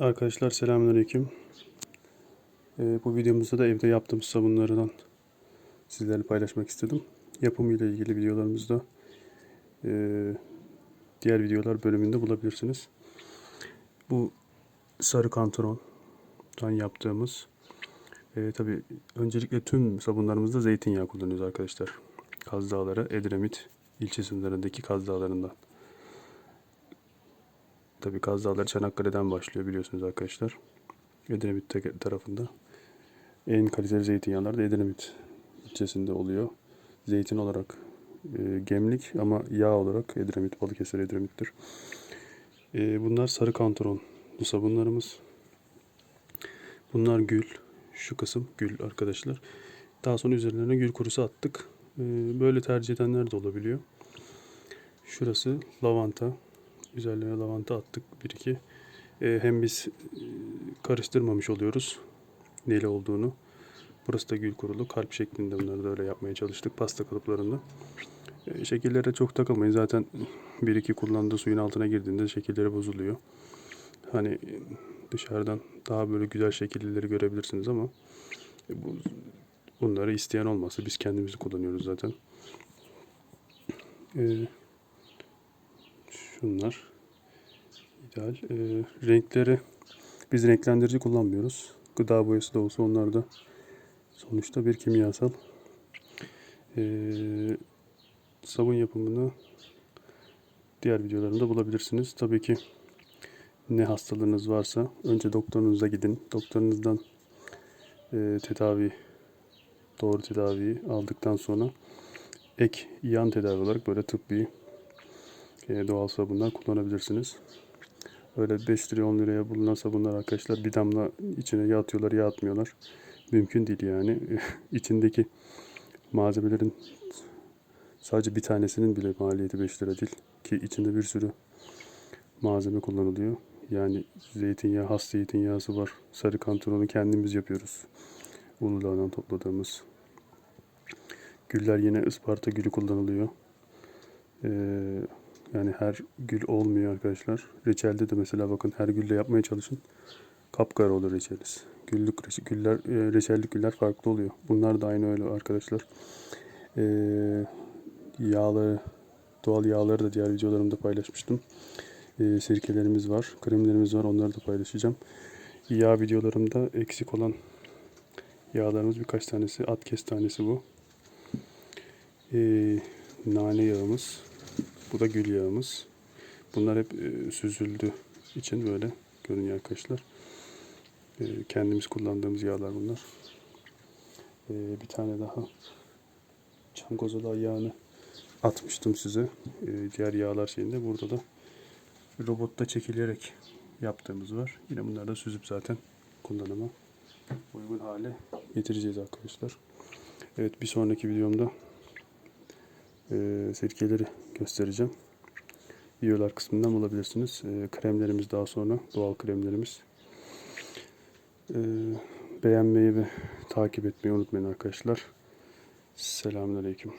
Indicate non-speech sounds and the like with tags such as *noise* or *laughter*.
Arkadaşlar selamünaleyküm. Ee, bu videomuzda da evde yaptığımız sabunlardan sizlerle paylaşmak istedim. Yapımıyla ilgili videolarımızda e, diğer videolar bölümünde bulabilirsiniz. Bu sarı kantarondan yaptığımız e, tabi öncelikle tüm sabunlarımızda zeytinyağı kullanıyoruz arkadaşlar. Kaz Dağları, Edremit ilçe sınırlarındaki Kaz Dağları'ndan. Tabii Kaz Dağları Çanakkale'den başlıyor biliyorsunuz arkadaşlar. Edremit te- tarafında. En kaliteli zeytinyağlar da Edremit ilçesinde oluyor. Zeytin olarak e, Gemlik ama yağ olarak Edremit, Balıkesir Edremit'tir. E, bunlar sarı kantaron bu sabunlarımız. Bunlar gül. Şu kısım gül arkadaşlar. Daha sonra üzerlerine gül kurusu attık. E, böyle tercih edenler de olabiliyor. Şurası lavanta. Üzerlerine lavanta attık bir iki. E, hem biz e, karıştırmamış oluyoruz neli olduğunu. Burası da gül kurulu. Kalp şeklinde bunları da öyle yapmaya çalıştık pasta kalıplarında. E, şekillere çok takılmayın. Zaten bir iki kullandığı suyun altına girdiğinde şekilleri bozuluyor. Hani e, dışarıdan daha böyle güzel şekilleri görebilirsiniz ama e, bu bunları isteyen olmasa biz kendimizi kullanıyoruz zaten. E, şunlar ideal. E, renkleri biz renklendirici kullanmıyoruz. Gıda boyası da olsa onlar da sonuçta bir kimyasal. E, sabun yapımını diğer videolarımda bulabilirsiniz. Tabii ki ne hastalığınız varsa önce doktorunuza gidin. Doktorunuzdan e, tedavi, doğru tedaviyi aldıktan sonra ek yan tedavi olarak böyle tıbbi e, doğal sabunlar kullanabilirsiniz. Öyle 5 liraya 10 liraya bulunan sabunlar arkadaşlar bir damla içine ya atıyorlar ya atmıyorlar. Mümkün değil yani. *laughs* İçindeki malzemelerin sadece bir tanesinin bile maliyeti 5 lira değil. Ki içinde bir sürü malzeme kullanılıyor. Yani zeytinyağı, has zeytinyağısı var. Sarı kantaronu kendimiz yapıyoruz. Uludağ'dan topladığımız. Güller yine Isparta gülü kullanılıyor. Ee, yani her gül olmuyor arkadaşlar. Reçelde de mesela bakın her gülle yapmaya çalışın. Kapkara olur reçeliz. Güllük güller, e, reçellik güller farklı oluyor. Bunlar da aynı öyle arkadaşlar. Ee, yağları, doğal yağları da diğer videolarımda paylaşmıştım. Ee, sirkelerimiz var, kremlerimiz var. Onları da paylaşacağım. Yağ videolarımda eksik olan yağlarımız birkaç tanesi. At kestanesi bu. Ee, nane yağımız. Bu da gül yağımız. Bunlar hep e, süzüldü için böyle görünüyor arkadaşlar. E, kendimiz kullandığımız yağlar bunlar. E, bir tane daha çangozala yağını atmıştım size. E, diğer yağlar şeyinde. Burada da robotta çekilerek yaptığımız var. Yine bunları da süzüp zaten kullanıma uygun hale getireceğiz arkadaşlar. Evet bir sonraki videomda e, sirkeleri göstereceğim. Videolar kısmından bulabilirsiniz. E, kremlerimiz daha sonra doğal kremlerimiz. E, beğenmeyi ve takip etmeyi unutmayın arkadaşlar. Selamünaleyküm.